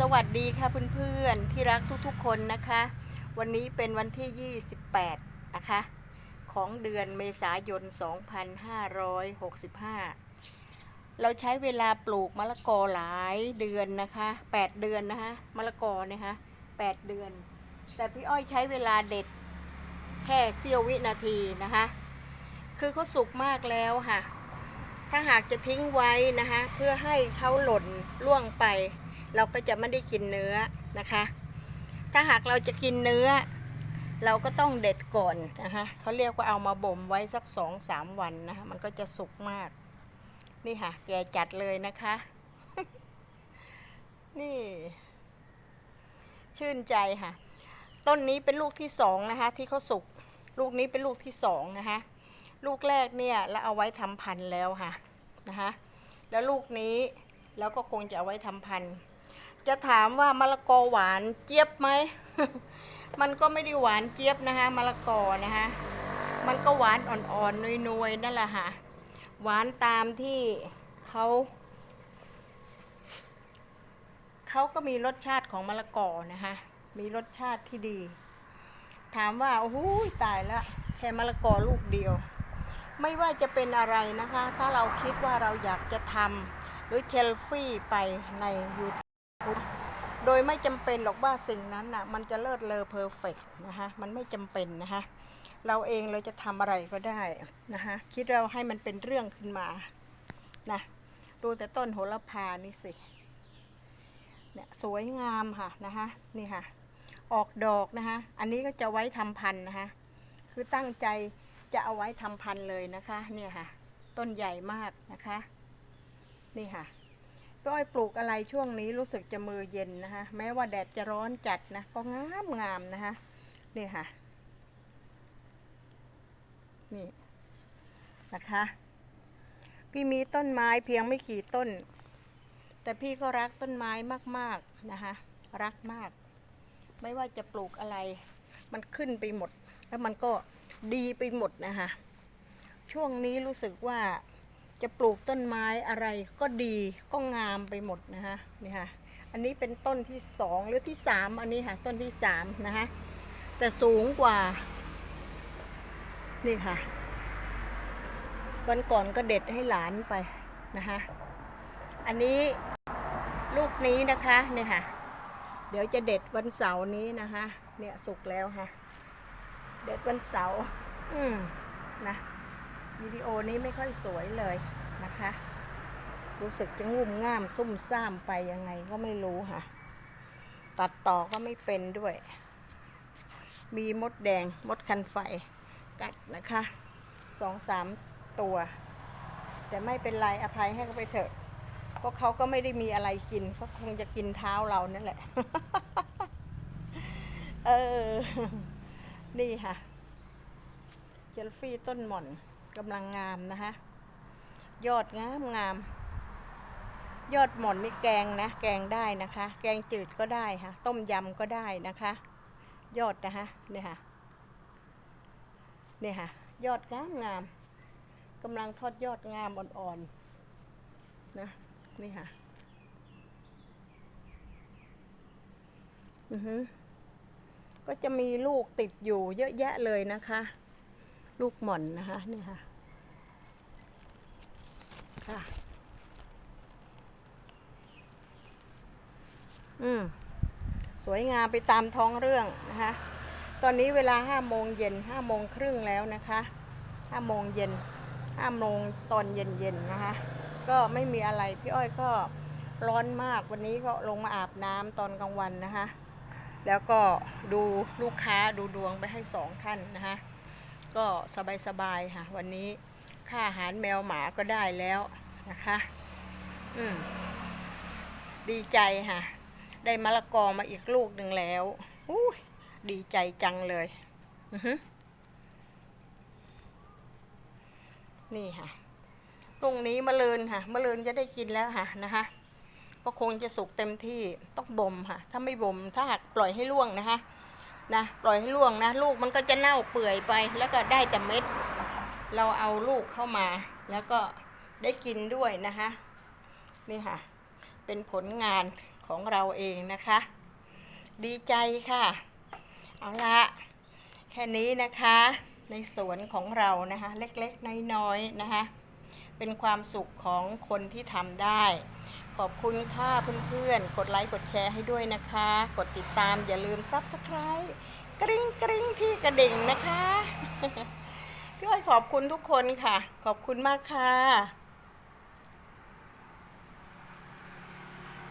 สวัสดีค่ะเพื่อนๆที่รักทุกๆคนนะคะ วันนี้เป็นวันที่ 28 นะคะ ของเดือนเมษายน 2565 เราใช้เวลาปลูกมะละกอหลายเดือนนะคะ 8 เดือนนะคะมะละกอเนี่ยคะ8เดือน แต่พี่อ้อยใช้เวลาเด็ดแค่เสี้ยววินาทีนะคะ คือเขาสุกมากแล้วค่ะ ถ้าหากจะทิ้งไว้นะคะ เพื่อให้เขาหล่นล่วงไป เราก็จะไม่ได้กินเนื้อนะคะ ถ้าหากเราจะกินเนื้อ เราก็ต้องเด็ดก่อนนะคะเขาเรียกว่าเอามาบ่มไว้สักสองสามวันนะคะมันก็จะสุกมาก นี่ค่ะ แกจัดเลยนะคะ นี่ ชื่นใจค่ะ ต้นนี้เป็นลูกที่สองนะคะ ที่เขาสุก ลูกนี้เป็นลูกที่สองนะคะลูกแรกเนี่ยเราเอาไว้ทำพันธุ์แล้วค่ะนะคะแล้วลูกนี้เราก็คงจะเอาไว้ทำพันธุ์ จะถามว่ามะละกอหวานเจี๊ยบไหม มันก็ไม่ได้หวานเจี๊ยบนะคะมะละกอนะคะมันก็หวานอ่อนๆนวยๆนั่นแหละค่ะ หวานตามที่เขาเขาก็มีรสชาติของมะละกอนะคะมีรสชาติที่ดี ถามว่าโอ้โหตายละแค่มะละกอลูกเดียว ไม่ว่าจะเป็นอะไรนะคะ ถ้าเราคิดว่าเราอยากจะทำหรือเชลฟี่ไปใน YouTube โดยไม่จำเป็นหรอกว่าสิ่งนั้นน่ะ มันจะเลิศเลอเพอร์เฟกนะคะมันไม่จำเป็นนะคะเราเองเราจะทำอะไรก็ได้นะคะคิดเราให้มันเป็นเรื่องขึ้นมานะดูแต่ต้นโหระพานี่สิเนี่ยสวยงามค่ะนะคะนี่ค่ะ ออกดอกนะคะอันนี้ก็จะไว้ทำพันธุ์นะคะคือตั้งใจจะเอาไว้ทำพันธุ์เลยนะคะ เนี่ยค่ะ ต้นใหญ่มากนะคะ นี่ค่ะ พี่อ้อยปลูกอะไรช่วงนี้รู้สึกจะมือเย็นนะคะแม้ว่าแดดจะร้อนจัดนะก็งามงามนะคะนี่ค่ะ นี่นะคะ พี่มีต้นไม้เพียงไม่กี่ต้น แต่พี่ก็รักต้นไม้มากๆนะคะ รักมาก ไม่ว่าจะปลูกอะไร มันขึ้นไปหมด แล้วมันก็ดีไปหมดนะคะช่วงนี้รู้สึกว่า จะปลูกต้นไม้อะไรก็ดีก็งามไปหมดนะคะนี่ค่ะอันนี้เป็นต้นที่สองหรือที่สามอันนี้ค่ะต้นที่สามนะคะแต่สูงกว่านี่ค่ะ วันก่อนก็เด็ดให้หลานไปนะคะอันนี้ลูกนี้นะคะเนี่ยค่ะ เดี๋ยวจะเด็ดวันเสาร์นี้นะคะ เนี่ยสุกแล้วค่ะ เด็ดวันเสาร์อืมนะ วิดีโอนี้ไม่ค่อยสวยเลยนะคะ รู้สึกจะงุ่มง่ามซุ่มซ่ามไปยังไงก็ไม่รู้ค่ะ ตัดต่อก็ไม่เป็นด้วย มีมดแดงมดคันไฟกัดนะคะสองสามตัว แต่ไม่เป็นไรอภัยให้เขาไปเถอะเพราะเขาก็ไม่ได้มีอะไรกินเขาคงจะกินเท้าเรานั่นแหละ เออ นี่ค่ะเจลฟี่ต้นหม่อน กำลังงามนะคะ ยอดงามงาม ยอดหม่อนนี่แกงนะ แกงได้นะคะ แกงจืดก็ได้ค่ะ ต้มยำก็ได้นะคะ ยอดนะคะเนี่ยค่ะเนี่ยค่ะ ยอดงามงามกำลังทอดยอดงามอ่อนๆนะนี่ค่ะอือฮึก็จะมีลูกติดอยู่เยอะแยะเลยนะคะ ลูกหม่อนนะคะนี่ค่ะค่ะ อืม สวยงามไปตามท้องเรื่องนะคะ ตอนนี้เวลาห้าโมงเย็นห้าโมงครึ่งแล้วนะคะห้าโมงเย็นห้าโมงตอนเย็นเย็นนะคะ ก็ไม่มีอะไรพี่อ้อยก็ร้อนมากวันนี้ก็ลงมาอาบน้ำตอนกลางวันนะคะ แล้วก็ดูลูกค้าดูดวงไปให้สองท่านนะคะ ก็สบายๆค่ะ วันนี้ค่าอาหารแมวหมาก็ได้แล้วนะคะ อืม ดีใจค่ะ ได้มะละกอมาอีกลูกหนึ่งแล้วอุ้ดีใจจังเลยอือฮึนี่ค่ะพรุ่งนี้มะเรินค่ะมะเรินจะได้กินแล้วค่ะนะคะก็คงจะสุกเต็มที่ต้องบ่มค่ะ ถ้าไม่บ่มถ้าหากปล่อยให้ร่วงนะคะ นะปล่อยให้ร่วงนะ ลูกมันก็จะเน่าเปื่อยไป แล้วก็ได้แต่เม็ด เราเอาลูกเข้ามา แล้วก็ได้กินด้วยนะคะนี่ค่ะ เป็นผลงานของเราเองนะคะ ดีใจค่ะ เอาละแค่นี้นะคะ ในสวนของเรานะคะ เล็กๆน้อยๆนะคะ เป็นความสุขของคนที่ทำได้ ขอบคุณค่ะเพื่อนๆ กดไลค์กดแชร์ให้ด้วยนะคะ กดติดตามอย่าลืมซับสไคร b ์กริ๊งกริ๊งที่กระดิ่งนะคะ พี่อ้อยขอบคุณทุกคนค่ะ ขอบคุณมากค่ะ